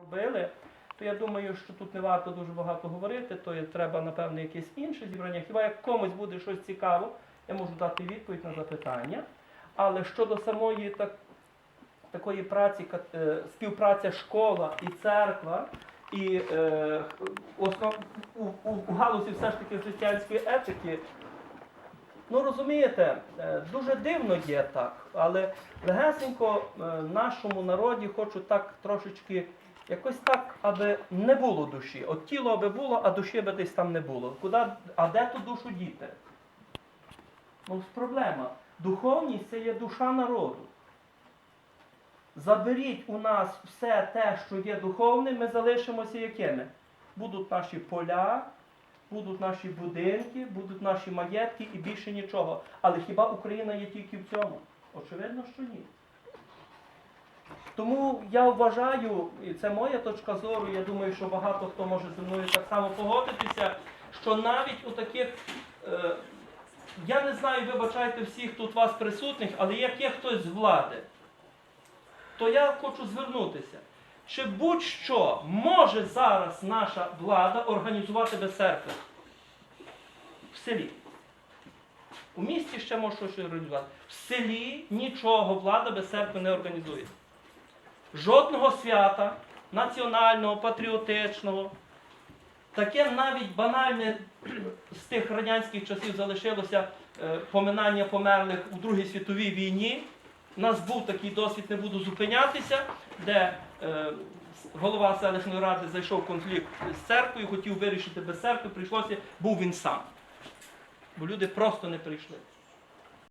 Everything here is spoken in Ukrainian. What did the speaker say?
робили, то я думаю, що тут не варто дуже багато говорити, то є треба, напевно, якесь інше зібрання. Хіба як комусь буде щось цікаво, я можу дати відповідь на запитання. Але щодо самої так, такої праці, е, співпраця школа і церква, і е, основ, у, у, у галузі все ж таки християнської етики, ну розумієте, е, дуже дивно є так, але легесенько е, нашому народі хочу так трошечки якось так, аби не було душі. От тіло аби було, а душі аби десь там не було. Куди, а де ту душу діти? Ну, проблема. Духовність це є душа народу. Заберіть у нас все те, що є духовним, ми залишимося якими? Будуть наші поля, будуть наші будинки, будуть наші маєтки і більше нічого. Але хіба Україна є тільки в цьому? Очевидно, що ні. Тому я вважаю, і це моя точка зору, я думаю, що багато хто може зі мною так само погодитися, що навіть у таких, е, я не знаю, вибачайте всіх тут вас присутніх, але як є хтось з влади, то я хочу звернутися. Чи будь-що може зараз наша влада організувати без церкви? В селі. У місті ще може щось організувати. В селі нічого влада без церкви не організує. Жодного свята національного, патріотичного. Таке навіть банальне з тих радянських часів залишилося е, поминання померлих у Другій світовій війні. У нас був такий досвід, не буду зупинятися, де е, голова селищної ради зайшов в конфлікт з церквою, хотів вирішити без церкви, прийшлося, був він сам. Бо люди просто не прийшли.